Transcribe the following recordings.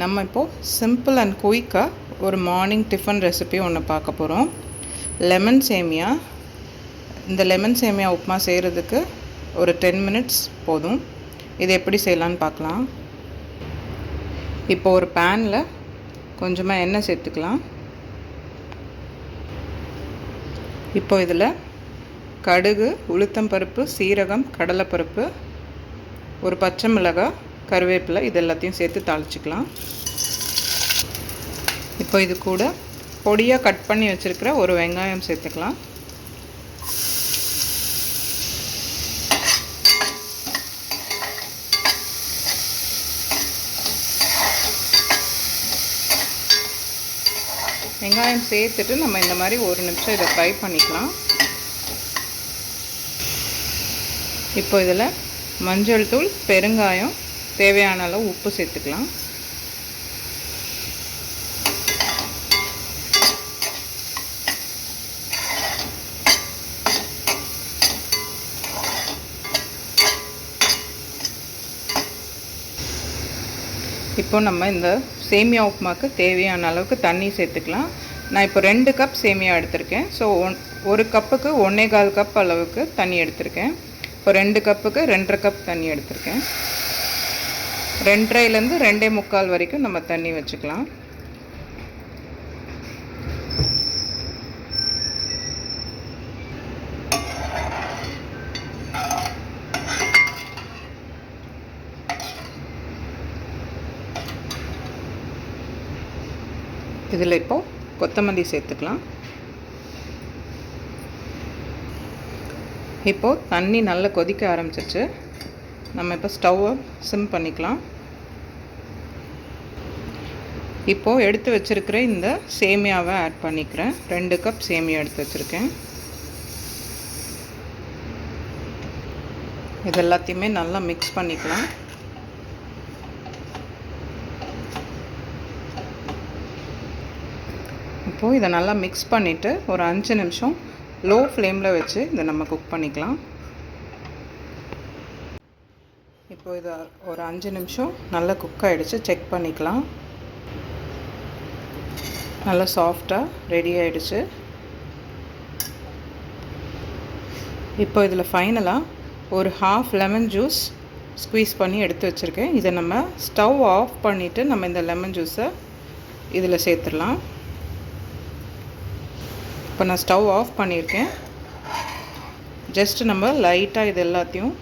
நம்ம இப்போது simple and குயிக்காக ஒரு மார்னிங் டிஃபன் ரெசிபி ஒன்று பார்க்க போகிறோம் லெமன் சேமியா. இந்த லெமன் சேமியா உப்புமா செய்கிறதுக்கு ஒரு டென் மினிட்ஸ் போதும். இது எப்படி செய்யலான்னு பார்க்கலாம். இப்போ ஒரு பேனில் கொஞ்சமாக எண்ணெய் சேர்த்துக்கலாம். இப்போ இதில் கடுகு உளுத்தம்பருப்பு சீரகம் கடலைப்பருப்பு ஒரு பச்சை மிளகாய் கருவேப்பிலை இது எல்லாத்தையும் சேர்த்து தாளிச்சிக்கலாம். இப்போ இது கூட பொடியாக கட் பண்ணி வச்சுருக்கிற ஒரு வெங்காயம் சேர்த்துக்கலாம். வெங்காயம் சேர்த்துட்டு நம்ம இந்த மாதிரி ஒரு நிமிஷம் இதை ஃப்ரை பண்ணிக்கலாம். இப்போ இதில் மஞ்சள் தூள் பெருங்காயம் தேவையான அளவு உப்பு சேர்த்துக்கலாம். இப்போ நம்ம இந்த சேமியா உப்புமாக்கு தேவையான அளவுக்கு தண்ணி சேர்த்துக்கலாம். நான் இப்போ ரெண்டு கப் சேமியா எடுத்திருக்கேன். ஸோ ஒன் ஒரு கப்புக்கு ஒன்றே கால் கப் அளவுக்கு தண்ணி எடுத்திருக்கேன். இப்போ ரெண்டு கப்புக்கு ரெண்டரை கப் தண்ணி எடுத்திருக்கேன். ரெண்டரைலேருந்து ரெண்டே முக்கால் வரைக்கும் நம்ம தண்ணி வச்சுக்கலாம். இதில் இப்போது கொத்தமல்லி சேர்த்துக்கலாம். இப்போது தண்ணி நல்லா கொதிக்க ஆரம்பிச்சிச்சு நம்ம இப்போ ஸ்டவ்வை சிம் பண்ணிக்கலாம். இப்போது எடுத்து வச்சுருக்கிற இந்த சேமியாவை ஆட் பண்ணிக்கிறேன். ரெண்டு கப் சேமியா எடுத்து வச்சுருக்கேன். இது எல்லாத்தையுமே நல்லா மிக்ஸ் பண்ணிக்கலாம். இப்போது இதை நல்லா மிக்ஸ் பண்ணிவிட்டு ஒரு அஞ்சு நிமிஷம் லோ ஃப்ளேமில் வச்சு இதை நம்ம குக் பண்ணிக்கலாம். இப்போ இது ஒரு அஞ்சு நிமிஷம் நல்லா குக் ஆகிடுச்சு செக் பண்ணிக்கலாம். நல்லா சாஃப்டாக ரெடி ஆகிடுச்சு இப்போ இதில் ஃபைனலாக ஒரு ஹாஃப் லெமன் ஜூஸ் ஸ்குவீஸ் பண்ணி எடுத்து வச்சுருக்கேன். இதை நம்ம ஸ்டவ் ஆஃப் பண்ணிவிட்டு நம்ம இந்த லெமன் ஜூஸை இதில் சேர்த்துடலாம். இப்போ நான் ஸ்டவ் ஆஃப் பண்ணியிருக்கேன். ஜஸ்ட் நம்ம லைட்டாக இது எல்லாத்தையும்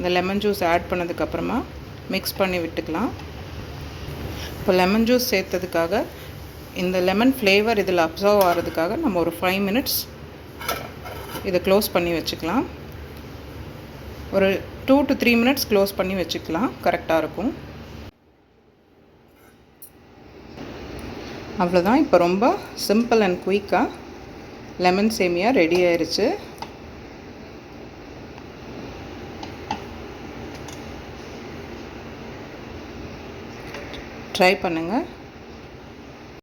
இந்த லெமன் ஜூஸ் ஆட் பண்ணதுக்கப்புறமா மிக்ஸ் பண்ணி விட்டுக்கலாம். இப்போ லெமன் ஜூஸ் சேர்த்ததுக்காக இந்த லெமன் ஃப்ளேவர் இதில் அப்சர்வ் ஆகிறதுக்காக நம்ம ஒரு ஃபைவ் மினிட்ஸ் இதை க்ளோஸ் பண்ணி வச்சுக்கலாம். ஒரு two to three minutes close பண்ணி வச்சுக்கலாம். கரெக்டாக இருக்கும். அவ்வளோதான் இப்போ ரொம்ப சிம்பிள் அண்ட் குயிக்காக லெமன் சேமியா ரெடி ஆயிடுச்சு ட்ரை பண்ணுங்கள்